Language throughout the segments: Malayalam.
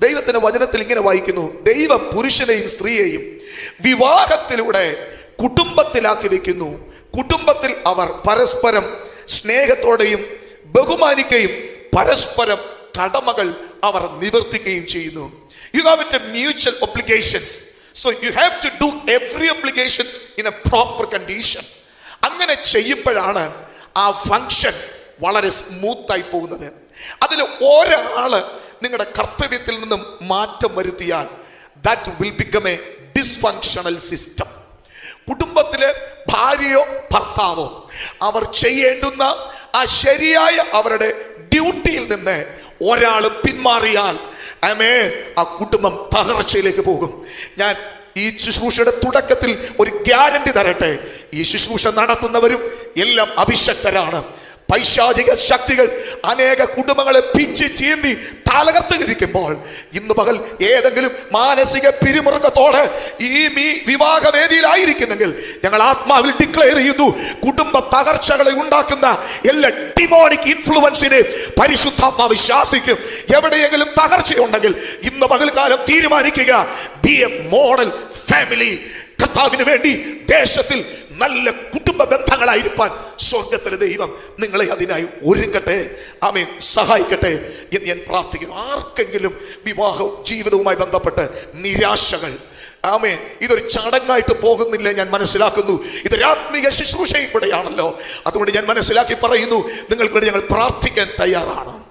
ദൈവത്തിന്റെ വചനത്തിൽ ഇങ്ങനെ വായിക്കുന്നു ദൈവ പുരുഷനെയും സ്ത്രീയെയും വിവാഹത്തിലൂടെ കുടുംബത്തിലാക്കി വെക്കുന്നു. കുടുംബത്തിൽ അവർ പരസ്പരം സ്നേഹത്തോടെയും ബഹുമാനിക്കുകയും പരസ്പരം കടമകൾ അവർ നിവർത്തിക്കുകയും ചെയ്യുന്നു. You have it mutual obligations so you have to do every obligation in a proper condition അങ്ങനെ ചെയ്യുമ്പോഴാണ് ആ ഫങ്ഷൻ വളരെ സ്മൂത്തായി പോകുന്നത്. അതിൽ ഒരാൾ നിങ്ങളുടെ കർത്തവ്യത്തിൽ നിന്നും മാറ്റം വരുത്തിയാൽ that will become a dysfunctional system കുടുംബത്തിലെ ഭാര്യയോ ഭർത്താവോ അവർ ചെയ്യേണ്ടുന്ന ആ ശരിയായ അവരുടെ ഡ്യൂട്ടിയിൽ നിന്ന് ഒരാൾ പിന്മാറിയാൽ അമേ ആ കുടുംബം തകർച്ചയിലേക്ക് പോകും. ഞാൻ ഈ ശുശ്രൂഷയുടെ തുടക്കത്തിൽ ഒരു ഗ്യാരണ്ടി തരട്ടെ. ഈ ശുശ്രൂഷ നടത്തുന്നവരും എല്ലാം അഭിഷക്തരാണ്. പൈശാചിക ശക്തികൾ അനേക കുടുംബങ്ങളെ പിച്ച് ചീന്തി തലകർത്ത് കഴിക്കുമ്പോൾ ഇന്ന് പകൽ ഏതെങ്കിലും മാനസിക പിരിമുറുക്കത്തോടെ ഈ മീ വിവാഹവേദിയിലായിരിക്കുന്നെങ്കിൽ ഞങ്ങൾ ആത്മാവിൽ ഡിക്ലെയർ ചെയ്യുന്നു കുടുംബ തകർച്ചകളെ ഉണ്ടാക്കുന്ന എല്ലാ ഡിമോണിക് ഇൻഫ്ലുവൻസിനെ പരിശുദ്ധാത്മാവ് ശാസിക്കും. എവിടെയെങ്കിലും തകർച്ചയുണ്ടെങ്കിൽ ഇന്ന് പകൽക്കാലം തീരുമാനിക്കുക ബി എ മോഡൽ ഫാമിലി കർത്താവിന് വേണ്ടി ദേശത്തിൽ നല്ല കുടുംബ ബന്ധങ്ങളായിരിക്കാൻ സ്വർഗത്തിലെ ദൈവം നിങ്ങളെ അതിനായി ഒരുക്കട്ടെ ആമേൻ. സഹായിക്കട്ടെ എന്ന് ഞാൻ പ്രാർത്ഥിക്കുന്നു. ആർക്കെങ്കിലും വിവാഹവും ജീവിതവുമായി ബന്ധപ്പെട്ട് നിരാശകൾ ആമേൻ ഇതൊരു ചടങ്ങായിട്ട് പോകുന്നില്ല ഞാൻ മനസ്സിലാക്കുന്നു. ഇതൊരു ആത്മീയ കൂടെയാണല്ലോ അതുകൊണ്ട് ഞാൻ മനസ്സിലാക്കി പറയുന്നു നിങ്ങൾക്ക് ഞങ്ങൾ പ്രാർത്ഥിക്കാൻ തയ്യാറാണ്.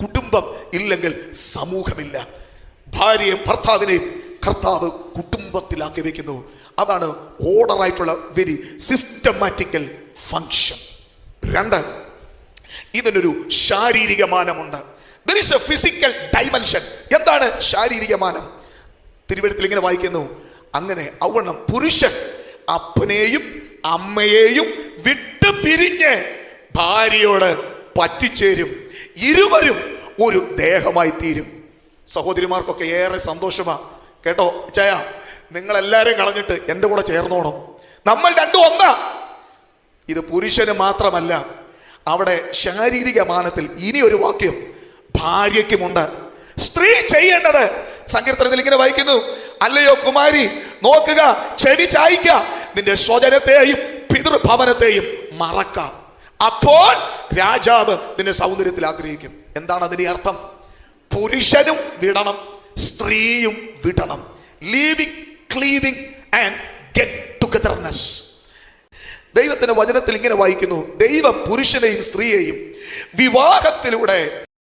കുടുംബം ഇല്ലെങ്കിൽ സമൂഹമില്ല. ഭാര്യയും ഭർത്താവിനെയും കർത്താവ് കുടുംബത്തിലാക്കി വെക്കുന്നു. അതാണ് ഓർഡർ ആയിട്ടുള്ള വെരി സിസ്റ്റമാറ്റിക്കൽ ഫങ്ഷൻ രണ്ട് ഇതിനൊരു ശാരീരിക മാനമുണ്ട്. ഫിസിക്കൽ ഡൈമെൻഷൻ എന്താണ് ശാരീരിക മാനം? തിരുവഴുത്തിൽ ഇങ്ങനെ വായിക്കുന്നു അങ്ങനെ അവണ്ണം പുരുഷൻ അപ്പനെയും അമ്മയെയും വിട്ടു പിരിഞ്ഞ് ഭാര്യയോട് പറ്റിച്ചേരും. ഇരുവരും ഒരു ദേഹമായി തീരും സഹോദരിമാർക്കൊക്കെ ഏറെ സന്തോഷമാ. കേട്ടോ ചയ? നിങ്ങൾ എല്ലാവരെയും കളഞ്ഞിട്ട് എന്റെ കൂടെ ചേർന്നോണം. നമ്മൾ രണ്ടും ഒന്നാ. ഇത് പുരുഷന് മാത്രമല്ല അവിടെ ശാരീരിക മാനത്തിൽ ഇനി ഒരു വാക്യം ഭാര്യയ്ക്കുമുണ്ട്. സ്ത്രീ ചെയ്യേണ്ടത്. സങ്കീർത്തനത്തിൽ ഇങ്ങനെ വായിക്കുന്നു അല്ലയോ കുമാരി നോക്കുക ചെടി ചായ്ക്ക. നിന്റെ സ്വജനത്തെയും പിതൃഭവനത്തെയും മറക്കാം. അപ്പോൾ രാജാവ് നിന്റെ സൗന്ദര്യത്തിൽ ആഗ്രഹിക്കും. എന്താണ് അതിന്റെ അർത്ഥം? പുരുഷനും വിടണം സ്ത്രീയും വിടണം. Leaving cleaving and get togetherness ദൈവത്തിന്റെ വചനത്തിൽ ഇങ്ങനെ വായിക്കുന്നു ദൈവ പുരുഷനെയും സ്ത്രീയെയും വിവാഹത്തിലൂടെ